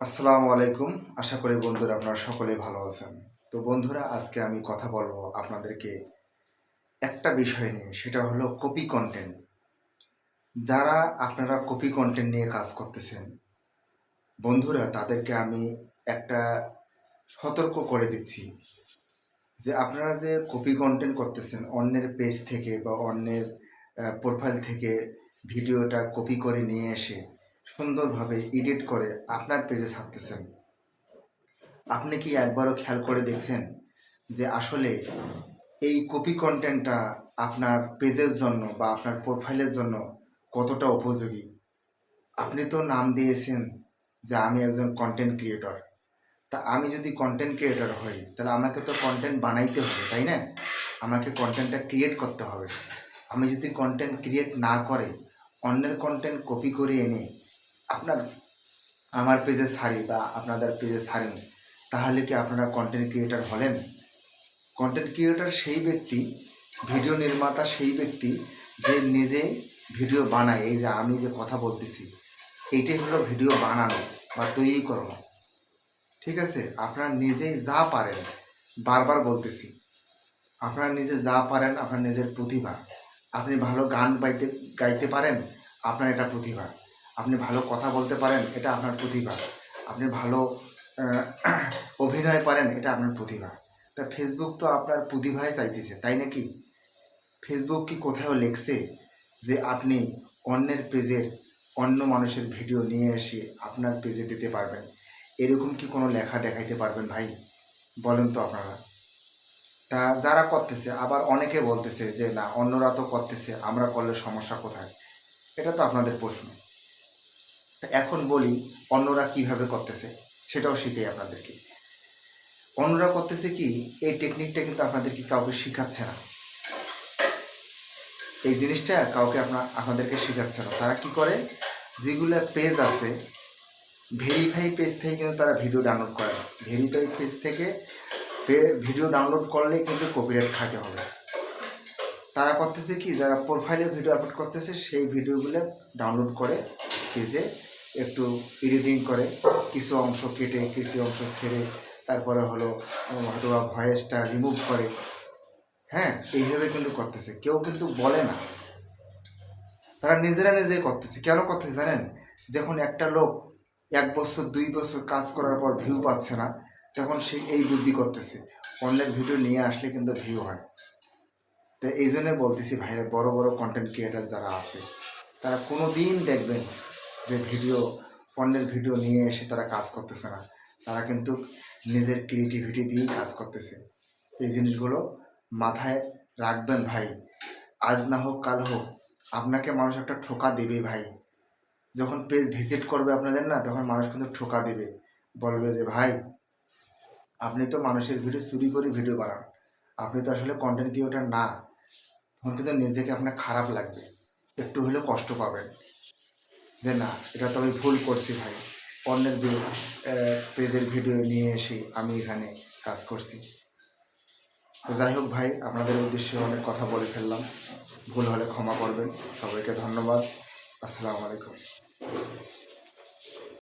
আসসালামু আলাইকুম। আশা করি বন্ধুরা আপনারা সকলে ভালো আছেন। তো বন্ধুরা, আজকে আমি কথা বলব আপনাদেরকে একটা বিষয় নিয়ে, সেটা হলো কপি কন্টেন্ট যারা আপনারা কপি কন্টেন্ট নিয়ে কাজ করতেছেন, বন্ধুরা, তাদেরকে আমি একটা সতর্ক করে দিচ্ছি যে আপনারা যে কপি কন্টেন্ট করতেছেন, অন্যের পেজ থেকে বা অন্যের প্রোফাইল থেকে ভিডিওটা কপি করে নিয়ে এসে সুন্দরভাবে এডিট করে আপনার পেজে ছাড়তেছেন। আপনি কি একবারও খেয়াল করে দেখছেন যে আসলে এই কপি কন্টেন্টটা আপনার পেজের জন্য বা আপনার প্রোফাইলের জন্য কতটা উপযোগী? আপনি তো নাম দিয়েছেন যে আমি একজন কন্টেন্ট ক্রিয়েটর তা আমি যদি কন্টেন্ট ক্রিয়েটর হই, তাহলে আমাকে তো কন্টেন্ট বানাইতে হবে, তাই না? আমাকে কন্টেন্টটা ক্রিয়েট করতে হবে। আমি যদি কন্টেন্ট ক্রিয়েট না করে, অন্যের কন্টেন্ট কপি করে এনে আপনার আমার পেজে ছাড়ি বা আপনাদের পেজে ছাড়েন তাহলে কি আপনারা কন্টেন্ট ক্রিয়েটার হলেন? কন্টেন্ট ক্রিয়েটার সেই ব্যক্তি ভিডিও নির্মাতা সেই ব্যক্তি যে নিজে ভিডিও বানায়। এই যে আমি যে কথা বলতেছি, এইটাই হলো ভিডিও বানানো বা তৈরি করানো ঠিক আছে? আপনারা নিজেই যা পারেন, বারবার বলতেছি। আপনারা নিজে যা পারেন, আপনার নিজের প্রতিভা। আপনি ভালো গান গাইতে গাইতে পারেন, আপনার এটা প্রতিভা। আপনি ভালো কথা বলতে পারেন, এটা আপনার প্রতিভা। আপনি ভালো অভিনয় পারেন, এটা আপনার প্রতিভা। তা ফেসবুক তো আপনার প্রতিভাই চাইতেছে, তাই নাকি? ফেসবুক কি কোথাও লেখছে যে আপনি অন্যের পেজের অন্য মানুষের ভিডিও নিয়ে এসে আপনার পেজে দিতে পারবেন? এরকম কি কোনো লেখা দেখাইতে পারবেন ভাই? বলেন তো আপনারা। তা যারা করতেছে, আবার অনেকে বলতেছে যে, না, অন্যরা তো করতেছে, আমরা করলে সমস্যা কোথায়? এটা তো আপনাদের প্রশ্ন। এখন বলি, অন্যরা কীভাবে করতেছে, সেটাও শিখাই আপনাদেরকে। অন্যরা করতেছে কি, এই টেকনিকটা কিন্তু আপনাদেরকে কাউকে শেখাচ্ছে না। এই জিনিসটা কাউকে আপনার আপনাদেরকে শেখাচ্ছে না। তারা কি করে, যেগুলো পেজ আছে ভেরিফাই পেজ থেকে কিন্তু তারা ভিডিও ডাউনলোড করে না। ভেরিফাই পেজ থেকে ভিডিও ডাউনলোড করলে কিন্তু কপিরাইট খাতে হবে। তারা করতেছে কি, যারা প্রোফাইলে ভিডিও আপলোড করতেছে, সেই ভিডিওগুলো ডাউনলোড করে পেজে একটু এডিটিং করে, কিছু অংশ কেটে, কিছু অংশ ছেড়ে, তারপরে হলো হয়তো বা ভয়েসটা রিমুভ করে। হ্যাঁ এইভাবে কিন্তু করতেছে। কেউ কিন্তু বলে না। তারা নিজেরা নিজেই করতেছে। কেন করতেছে জানেন? যখন একটা লোক এক বছর, দুই বছর কাজ করার পর ভিউ পাচ্ছে না, তখন সে এই বুদ্ধি করতেছে। অন্যের ভিডিও নিয়ে আসলে কিন্তু ভিউ হয়। তো এই জন্য বলতেছি ভাইরা, বড় বড় কন্টেন্ট ক্রিয়েটার যারা আছে, তারা কোনো দিন দেখবেন যে ভিডিও অন্যের ভিডিও নিয়ে এসে তারা কাজ করতেছে না। তারা কিন্তু নিজের ক্রিয়েটিভিটি দিয়েই কাজ করতেছে। এই জিনিসগুলো মাথায় রাখবেন ভাই। আজ না হোক, কাল হোক, আপনাকে মানুষ একটা ঠোকা দেবে ভাই। যখন পেজ ভিজিট করবে আপনাদের না, তখন মানুষ কিন্তু ঠোকা দেবে। বলবে যে, ভাই, আপনি তো মানুষের ভিডিও চুরি করে ভিডিও বানান। আপনি তো আসলে কন্টেন্ট ক্রিয়েটার না। তখন কিন্তু নিজেকে আপনার খারাপ লাগবে। একটু হলেও কষ্ট পাবেন। যে না, এটা তো আমি ভুল করছি ভাই। অন্যের পেজের ভিডিও নিয়ে এসে আমি এখানে কাজ করছি। যাই হোক ভাই, আপনাদের উদ্দেশ্যে অনেক কথা বলে ফেললাম। ভুল হলে ক্ষমা করবেন। সবাইকে ধন্যবাদ। আসসালামু আলাইকুম।